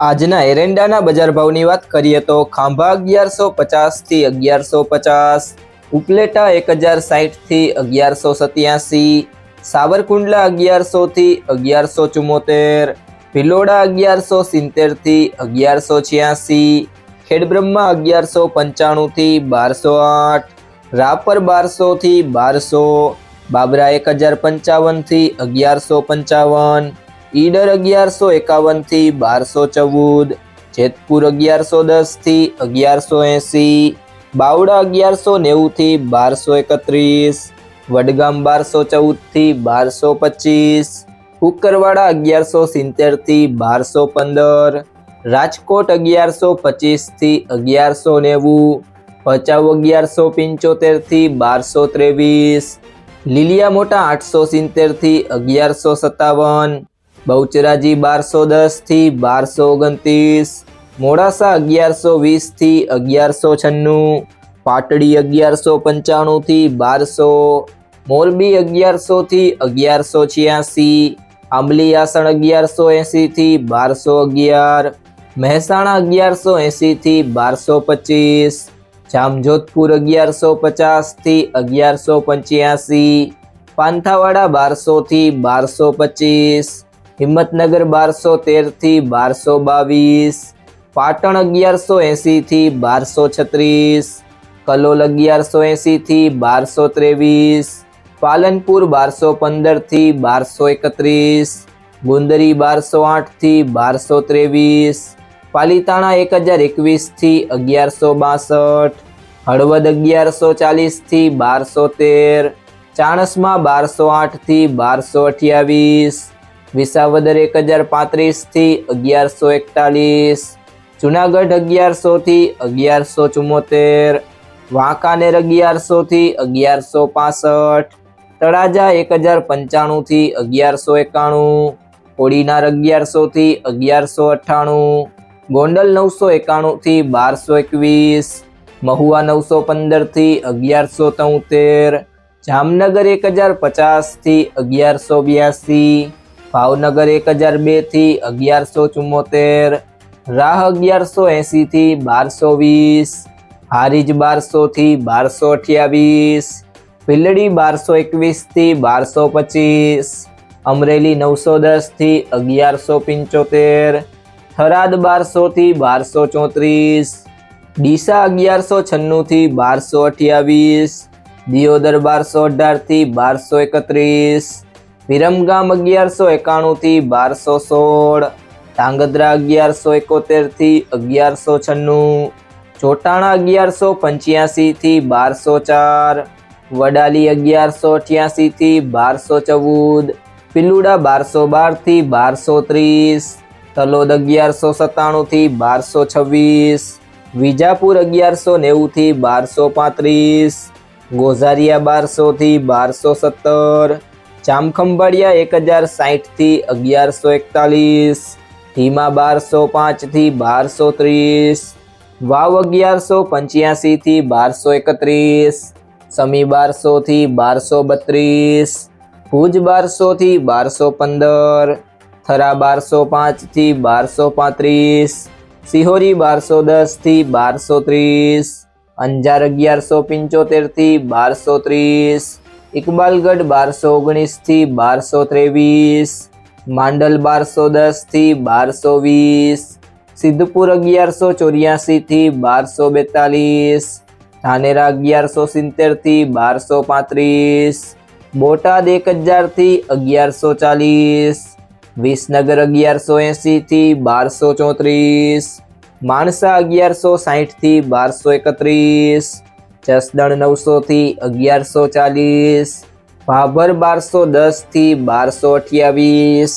આજના એરંડાના બજાર ભાવની વાત કરીએ તો ખાંભા અગિયારસો પચાસથી અગિયારસો પચાસ, ઉપલેટા એક હજાર સાહીઠથી અગિયારસો સત્યાસી, સાવરકુંડલા અગિયારસોથી અગિયારસો ચુમ્મોતેર, ભિલોડા અગિયારસો સિત્તેરથી અગિયારસો છ્યાસી, ખેડબ્રહ્મા અગિયારસો પંચાણુંથી બારસો આઠ, રાપર બારસોથી બારસો, બાબરા એક હજાર પંચાવનથી અગિયારસો પંચાવન ઈડર અગિયારસો એકાવનથી બારસો ચૌદ, જેતપુર અગિયારસો દસથી અગિયારસો એંસી, બાવડા અગિયારસો નેવુંથી બારસો એકત્રીસ, વડગામ બારસો ચૌદથી બારસો પચીસ, કુકરવાડા અગિયારસો સિત્તેરથી બારસો પંદર, રાજકોટ અગિયારસો પચીસથી અગિયારસો નેવું, ભચાઉ અગિયારસો પંચોતેરથી બારસો ત્રેવીસ, લીલિયા મોટા આઠસો સિત્તેરથી અગિયારસો સત્તાવન બહુચરાજી બારસો દસથી બારસો ઓગણત્રીસ, મોડાસા અગિયારસો વીસથી અગિયારસો છન્નું, પાટડી અગિયારસો પંચાણુંથી બારસો, મોરબી અગિયારસોથી અગિયારસો છ્યાસી, આંબલી આસણ અગિયારસો એંસીથી બારસો અગિયાર, મહેસાણા અગિયારસો એંસીથી બારસો પચીસ, જામજોધપુર અગિયારસો પચાસથી અગિયારસો પંચ્યાસી, પાંથાવાડા બારસોથી બારસો પચીસ હિંમતનગર બારસો તેરથી બારસો બાવીસ, પાટણ અગિયારસો એંસીથી બારસો છત્રીસ, કલોલ અગિયારસો એંસીથી બારસો ત્રેવીસ, પાલનપુર બારસો પંદરથી બારસો એકત્રીસ, ગુંદરી બારસો આઠથી બારસો ત્રેવીસ, પાલીતાણા એક હજાર એકવીસથી અગિયારસો બાસઠ, હળવદ અગિયારસો ચાલીસથી બારસો તેર, ચાણસમાં બારસો આઠથી બારસો અઠ્યાવીસ વિસાવદર એક હજાર પાંત્રીસથી અગિયારસો એકતાલીસ, જુનાગઢ અગિયારસોથી અગિયારસો ચુમ્મોતેર, વાંકાનેર અગિયારસોથી અગિયારસો પાસઠ, તળાજા એક હજાર પંચાણુંથી અગિયારસો એકાણું, કોડીનાર અગિયારસોથી અગિયારસો અઠ્ઠાણું, ગોંડલ નવસો એકાણુંથી બારસો એકવીસ, મહુવા નવસો પંદરથી અગિયારસો તોતેર, જામનગર એક હજાર પચાસથી અગિયારસો બ્યાસી ભાવનગર એક હજાર બેથી અગિયારસો ચુમ્મોતેર, રાહ અગિયારસો એંસીથી બારસો વીસ, હારીજ બારસોથી બારસો અઠ્યાવીસ, ભીલડી બારસો એકવીસથી બારસો પચીસ, અમરેલી નવસો દસથી અગિયારસો પંચોતેર, થરાદ બારસોથી બારસો ચોત્રીસ, ડીસા અગિયારસો છન્નુંથી બારસો અઠ્યાવીસ, દિયોદર બારસો અઢારથી બારસો એકત્રીસ વિરમગામ અગિયારસો એકાણુંથી બારસો સોળ, ધાંગધ્રા અગિયારસો એકોતેરથી અગિયારસો છન્નું, ચોટાણા અગિયારસો પંચ્યાસીથી બારસો ચાર, વડાલી અગિયારસો અઠ્યાસીથી બારસો ચૌદ, પિલુડા બારસો બારથી બારસો ત્રીસ, તલોદ અગિયારસો સત્તાણુંથી બારસો છવ્વીસ, વિજાપુર અગિયારસો નેવુંથી બારસો પાંત્રીસ, ગોઝારિયા બારસોથી બારસો સત્તર જામખંભાળિયા એક હજાર સાહીઠથી અગિયારસો એકતાલીસ, ધીમા બારસો પાંચથી બારસો ત્રીસ, વાવ અગિયારસો પંચ્યાસીથી બારસો એકત્રીસ, સમી બારસોથી બારસો બત્રીસ, ભુજ બારસોથી બારસો પંદર, થરા બારસો પાંચથી બારસો પાંત્રીસ, સિહોરી બારસો દસથી બારસો ત્રીસ, અંજાર અગિયારસો પંચોતેરથી બારસો ત્રીસ ઇકબાલગઢ બારસો ઓગણીસથી બારસો ત્રેવીસ, માંડલ બારસો દસથી બારસો વીસ, સિદ્ધપુર અગિયારસો ચોર્યાસીથી બારસો બેતાલીસ, ધાનેરા અગિયારસો સિત્તેરથી બારસો પાંત્રીસ, બોટાદ એક હજારથી અગિયારસો ચાલીસ, વિસનગર અગિયારસો એંસીથી બારસો ચોત્રીસ, માણસા અગિયારસો સાહીઠથી બારસો એકત્રીસ જસદણ નવસોથી અગિયારસો ચાલીસ, ભાભર બારસો દસથી બારસો અઠ્યાવીસ,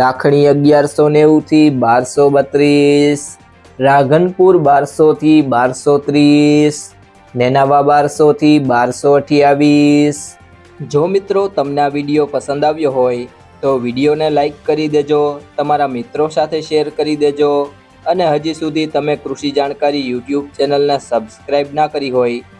લાખણી અગિયારસો નેવુંથી બારસો બત્રીસ રાધનપુર બારસોથી બારસો ત્રીસ, નેનાવા બારસોથી બારસો અઠ્યાવીસ. જો મિત્રો તમને આ વીડિયો પસંદ આવ્યો હોય, તો વિડીયોને લાઈક કરી દેજો, તમારા મિત્રો સાથે શેર કરી દેજો, અને હજી સુધી તમે કૃષિ જાણકારી યુટ્યુબ ચેનલને સબસ્ક્રાઈબ ના કરી હોય